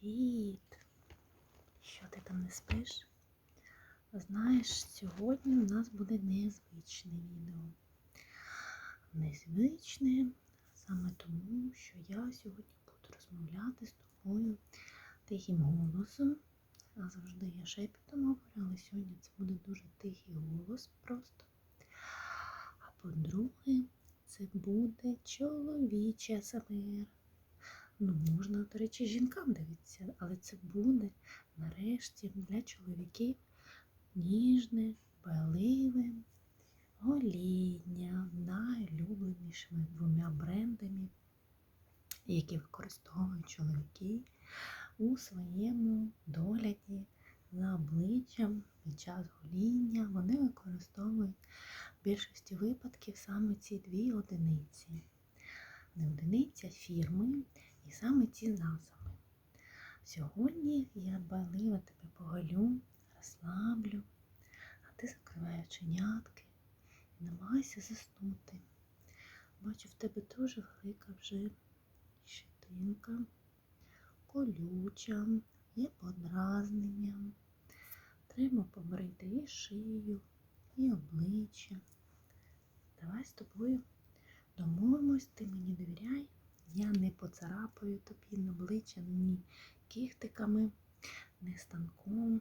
Привіт! Що ти там не спиш? Знаєш, сьогодні у нас буде незвичне відео. Незвичне саме тому, що я сьогодні буду розмовляти з тобою тихим голосом. А завжди я шепітом говорю, але сьогодні це буде дуже тихий голос просто. А по-друге, це буде чоловіче СМР. Ну, можна, до речі, жінкам дивитися, але це буде нарешті для чоловіків ніжне, байливе гоління найулюбленішими двома брендами, які використовують чоловіки у своєму догляді за обличчям під час гоління. Вони використовують в більшості випадків саме ці дві одиниці. Не одиниця фірми і саме ці засоби. Сьогодні я дбайливо тебе поголю, розслаблю, а ти закривай оченятки і намагайся заснути. Бачу, в тебе дуже велика вже щетинка, колюча, є подразнення. Треба побрити і шию, і обличчя. Давай з тобою домовимось, ти мені. Я не поцарапаю тобі на обличчя ні кіхтиками, ні станком.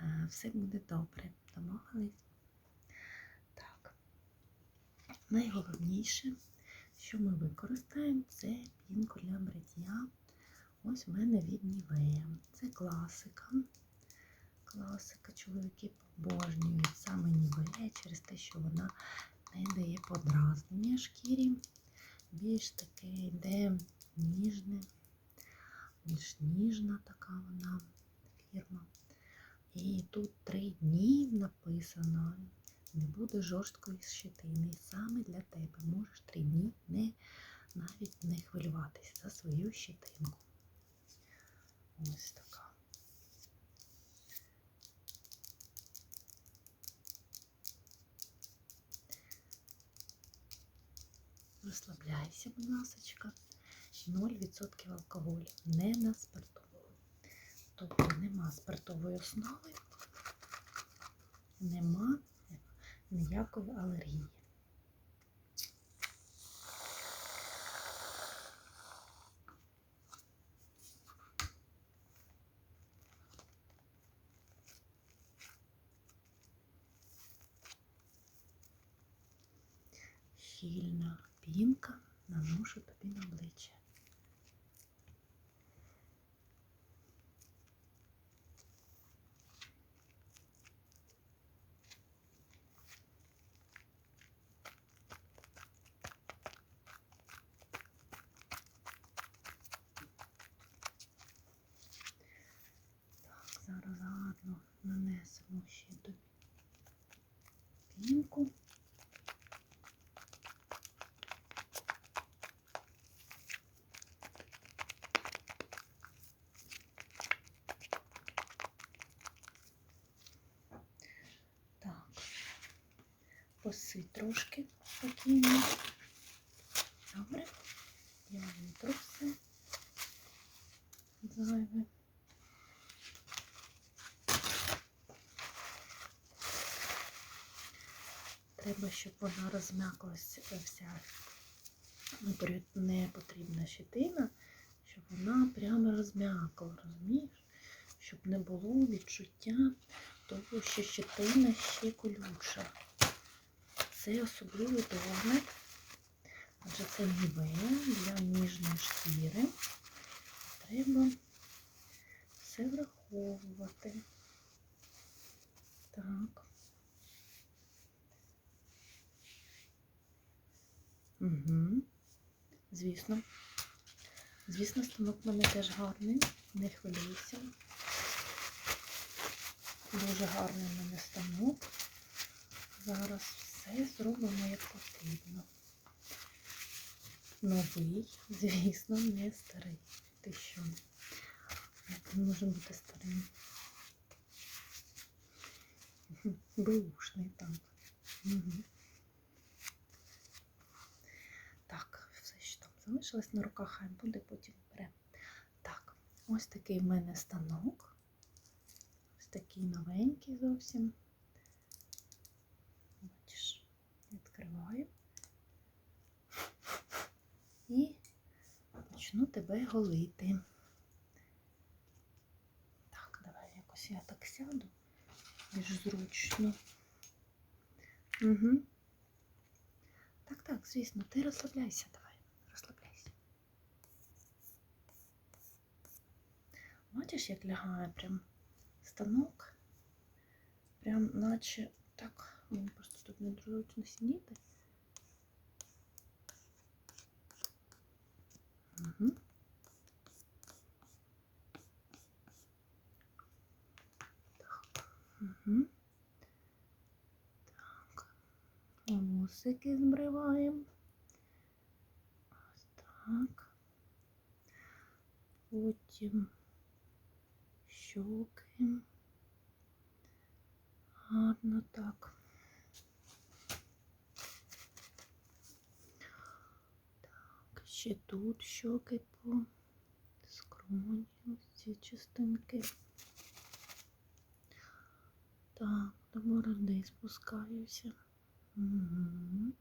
Е, Все буде добре. Домовились? Так. Найголовніше, що ми використаємо, це пінку для бриття. Ось в мене від Нівея. Це класика. Класика чоловіки побожнюють саме Нівея через те, що вона не дає подразнення шкірі більш таке йде ніжне, більш ніжна така вона фірма. І тут три дні написано, не буде жорсткої щетини. Саме для тебе можеш три дні не, навіть не хвилюватися за свою щетинку. Ось така. Розслабляйся, будь ласка. 0% алкоголю, не на спиртову. Тобто нема спиртової основи, нема ніякої алергії. Щільна пінка наношу тобі на обличчя. Так, зараз гарно нанесемо ще тобі пінку. Так, посить трошки спокійно. Добре. Я витру все зайве. Треба, щоб вона розм'яклася вся непри- непотрібна щетина, щоб вона прямо розм'якла, розумієш? Щоб не було відчуття того, що щетина ще колюча. Це особливий догляд, адже це нівея для ніжної шкіри. Треба все враховувати. Так. Угу. Звісно. Звісно, станок в мене теж гарний, не хвилюйся. Дуже гарний в мене станок. Зараз все зробимо як потрібно. Новий, звісно, не старий. Ти що? Як він може бути старим? Беушний так. Угу. Так, все, що там залишилось на руках, хай буде, потім бере. Так, Ось такий в мене станок. Ось такий новенький зовсім. Бачиш, відкриваю. І почну тебе голити. Так, давай якось я так сяду. Більш зручно. Угу. Так, так, звісно, ти розслабляйся, давай, розслабляйся. Бачиш, як лягає прям станок? Прям наче так, мені просто тут не зручно сидіти. Угу. Так. Угу. Так. Вусики збриваємо. Ось так. Потім щоки. Гарно так. Так, ще тут щоки по скроні, ці частинки. Так, до бороди спускаюся. Угу.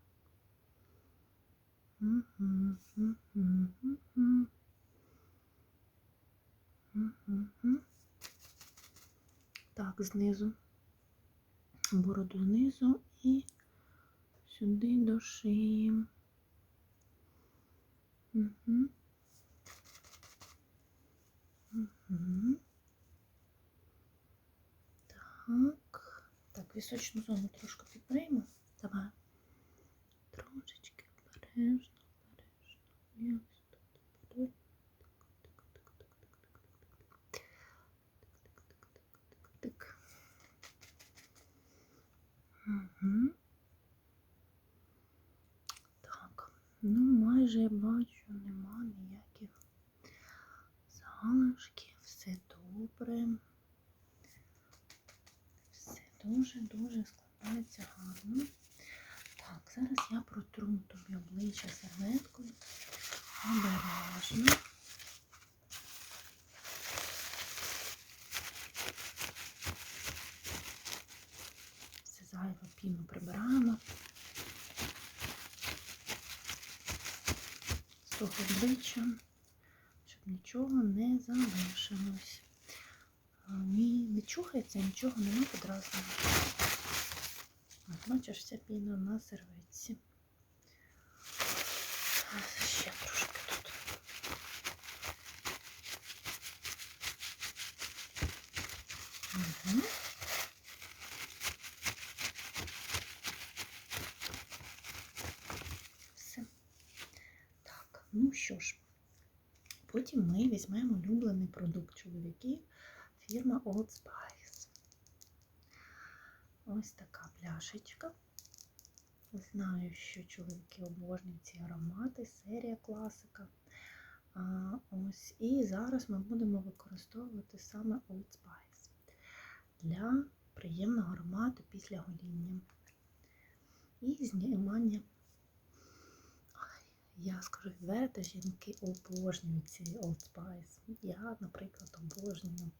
Угу. Так, знизу. Бороду знизу і сюди до шиї. Угу. Угу. Так. Так, вісочну зону трошки підберемо. Давай. Трошечки обережно, ну майже бачу, нема ніяких залишків, все добре. Все дуже-дуже складається гарно. Так, зараз я протру тобі обличчя серветкою. Обережно. Все зайве піну прибираємо. З того обличчя, щоб нічого не залишилось. Ні, не чухається, нічого нема подразнення. Бачиш, вся піна на серветці. Ще трошки тут. Угу. Ну що ж, потім ми візьмемо улюблений продукт чоловіків фірма Old Spice. Ось така пляшечка. Знаю, що чоловіки обожнюють ці аромати, серія класика. А, ось, і зараз ми будемо використовувати саме Old Spice для приємного аромату після гоління. І знімання. Я скажу відверто, жінки обожнюють ці Old Spice. Я, наприклад, обожнюю,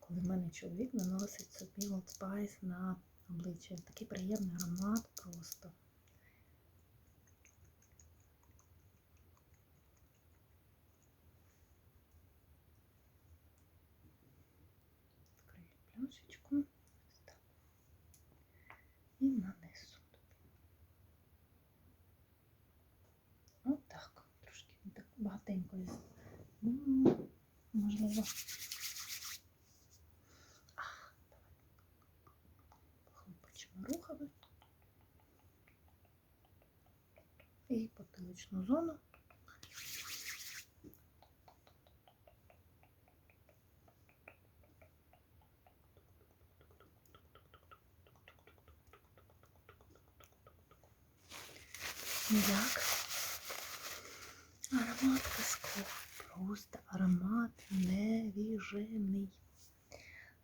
коли в мене чоловік наносить собі Old Spice на обличчя. Такий приємний аромат просто. Відкрию пляшечку. Ось так. І нанесу тобі. Отак. Трошки не так Ну, можливо. А, давай. Рухами. І потиличну зону. Як? Аромат казковий. Просто аромат невіжений.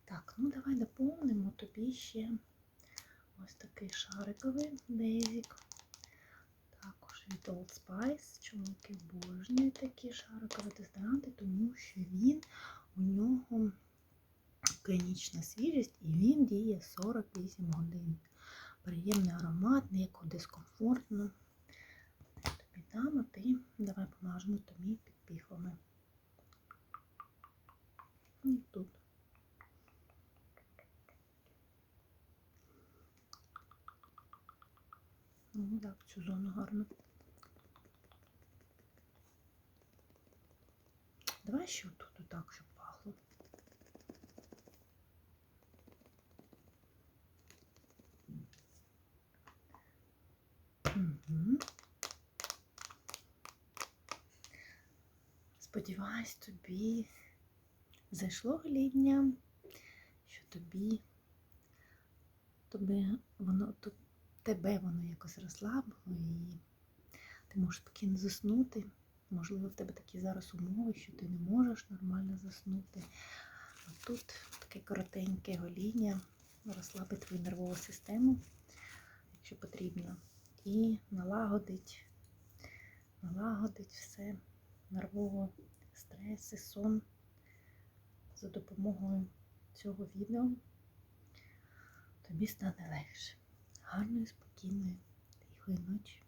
Так, ну давай доповнимо тобі ще ось такий шариковий бейзик. Також від Old Spice. Чоловіки обожнюють такі шарикові дезодоранти, тому що він океанічна свіжість і він діє 48 годин. Приємний аромат, ніякого дискомфортно. А ти давай помажемо тобі під піхвами. І тут. Ну так, цю зону гарно. Давай ще тут отак, щоб пахло. Угу. Сподіваюсь, тобі зайшло глідня, що тобі, тобі воно тут тебе воно якось розслабило і ти можеш спокійно заснути. Можливо, в тебе такі зараз умови, що ти не можеш нормально заснути. А тут таке коротеньке гоління розслабить твою нервову систему, якщо потрібно, і налагодить, налагодить все нервово, стресу, сон за допомогою цього відео тобі стане легше. Гарної, спокійної, тихої ночі.